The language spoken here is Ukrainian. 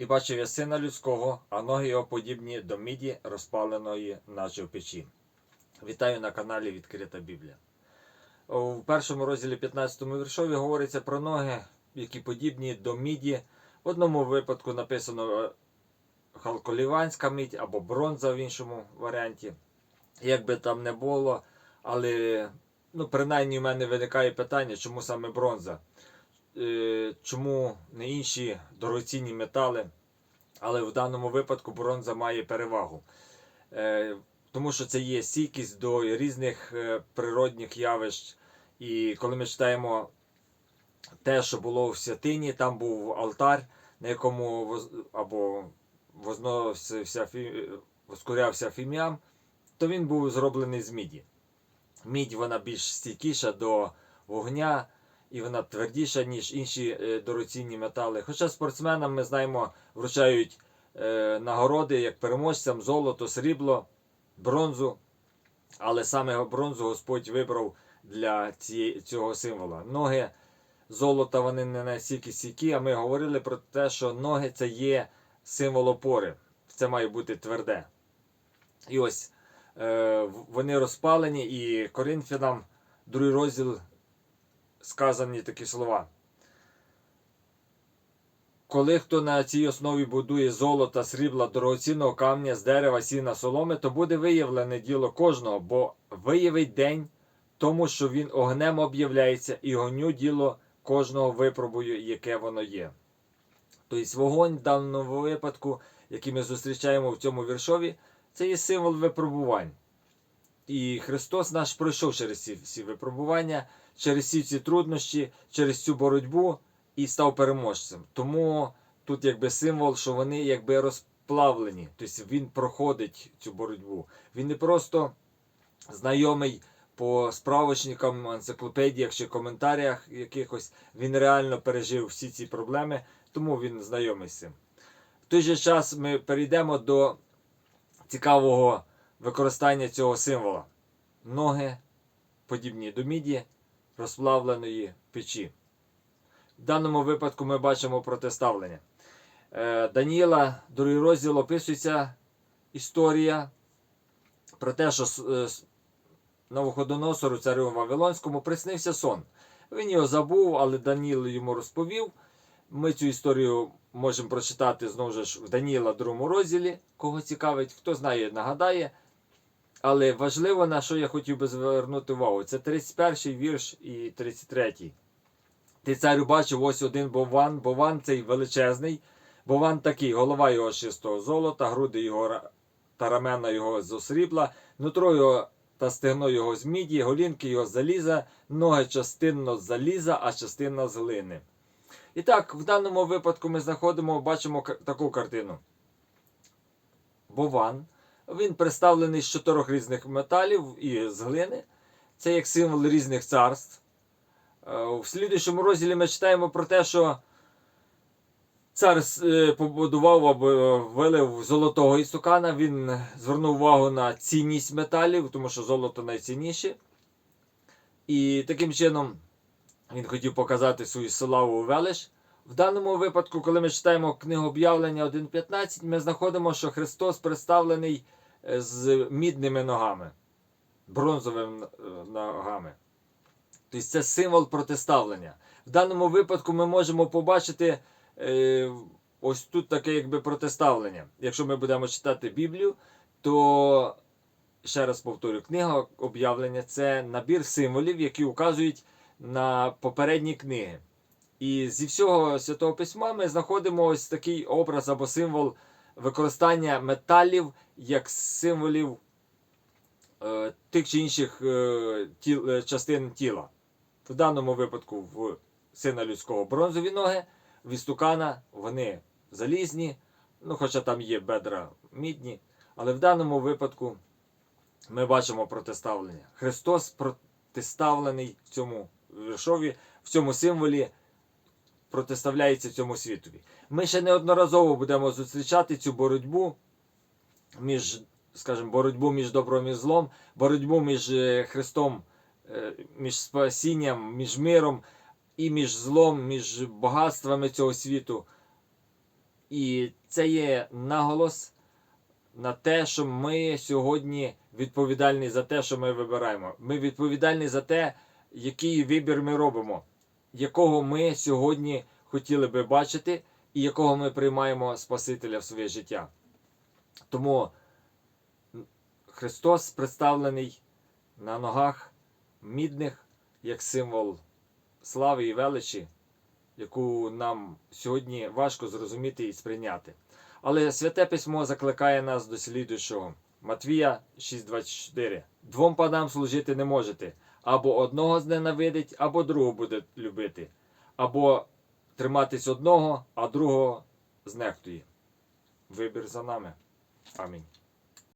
І бачив я сина людського, а ноги його подібні до міді, розпаленої, наче в печі. Вітаю на каналі Відкрита Біблія. У першому розділі 15 віршові говориться про ноги, які подібні до міді. В одному випадку написано е, халколіванська мідь або бронза в іншому варіанті. Як би там не було, але ну, принаймні в мене виникає питання, чому саме бронза, чому не інші дорогоцінні метали, але в даному випадку бронза має перевагу. Е, Тому що це є стійкість до різних е, природних явищ. І коли ми читаємо те, що було в святині, там був алтар, на якому або возносився, воскурявся фіміам, то він був зроблений з міді. Мідь вона більш стійкіша до вогня і вона твердіша, ніж інші е, дорогоцінні метали. Хоча спортсменам ми знаємо, вручають е, нагороди як переможцям, золото, срібло, бронзу. Але саме бронзу Господь вибрав для цього символа. Ноги золота вони не настільки стійкі, а ми говорили про те, що ноги це є символ опори. Це має бути тверде. І ось е, вони розпалені, і Коринфянам, другий розділ, сказані такі слова. Коли хто на цій основі будує золота, срібла, дорогоцінного камня з дерева, сіна, соломи, то буде виявлене діло кожного, бо виявить день тому, що він огнем об'являється, і огню діло кожного випробую, яке воно є. Тобто вогонь в даному випадку, який ми зустрічаємо в цьому віршові, це є символ випробувань. І Христос наш пройшов через ці всі випробування, через всі ці труднощі, через цю боротьбу і став переможцем. Тому тут якби символ, що вони якби розплавлені. Тобто він проходить цю боротьбу. Він не просто знайомий по справочникам, енциклопедіях чи коментарях якихось. Він реально пережив всі ці проблеми, тому він знайомий з цим. В той же час ми перейдемо до цікавого використання цього символа. Ноги подібні до міді, розплавленої печі. В даному випадку ми бачимо протиставлення. Е, Даніїла, другий розділ описується історія про те, що е, Навуходоносору, царю Вавилонському, приснився сон. Він його забув, але Даніл йому розповів. Ми цю історію можемо прочитати знову ж в Даніла другому розділі. Кого цікавить, хто знає, нагадає. Але важливо, на що я хотів би звернути увагу, це 31 вірш і 33. Ти царю бачив ось один бован, бован цей величезний. Бован такий, голова його чистого золота, груди його та рамена його з срібла, нутро його та стегно його з міді, голінки його з заліза, ноги частинно з заліза, а частина з глини. І так, в даному випадку ми знаходимо, бачимо таку картину. Бован. Він представлений з чотирьох різних металів і з глини. Це як символ різних царств. Е, В слідуючому розділі ми читаємо про те, що цар е, побудував або вилив золотого істукана. Він звернув увагу на цінність металів, тому що золото найцінніше. І таким чином він хотів показати свою славу велич. В даному випадку, коли ми читаємо книгу об'явлення 1.15, ми знаходимо, що Христос представлений з мідними ногами, бронзовими е, ногами. Тобто це символ протиставлення. В даному випадку ми можемо побачити е, ось тут таке якби протиставлення. Якщо ми будемо читати Біблію, то ще раз повторю, книга об'явлення це набір символів, які указують на попередні книги. І зі всього святого письма ми знаходимо ось такий образ або символ використання металів як символів е, тих чи інших е, тіл, е, частин тіла. В даному випадку в сина людського бронзові ноги, в істукана вони залізні, ну хоча там є бедра мідні. Але в даному випадку ми бачимо протиставлення. Христос протиставлений в цьому віршові, в цьому символі протиставляється цьому світові. Ми ще неодноразово будемо зустрічати цю боротьбу між, скажімо, боротьбу між добром і злом, боротьбу між е, Христом, е, між спасінням, між миром і між злом, між багатствами цього світу. І це є наголос на те, що ми сьогодні відповідальні за те, що ми вибираємо. Ми відповідальні за те, який вибір ми робимо, якого ми сьогодні хотіли би бачити, і якого ми приймаємо Спасителя в своє життя. Тому Христос представлений на ногах мідних як символ слави і величі, яку нам сьогодні важко зрозуміти і сприйняти. Але святе письмо закликає нас до слідуючого. Матвія 6:24. Двом панам служити не можете. Або одного зненавидить, або другого буде любити, або триматись одного, а другого знехтує. Вибір за нами. Амінь.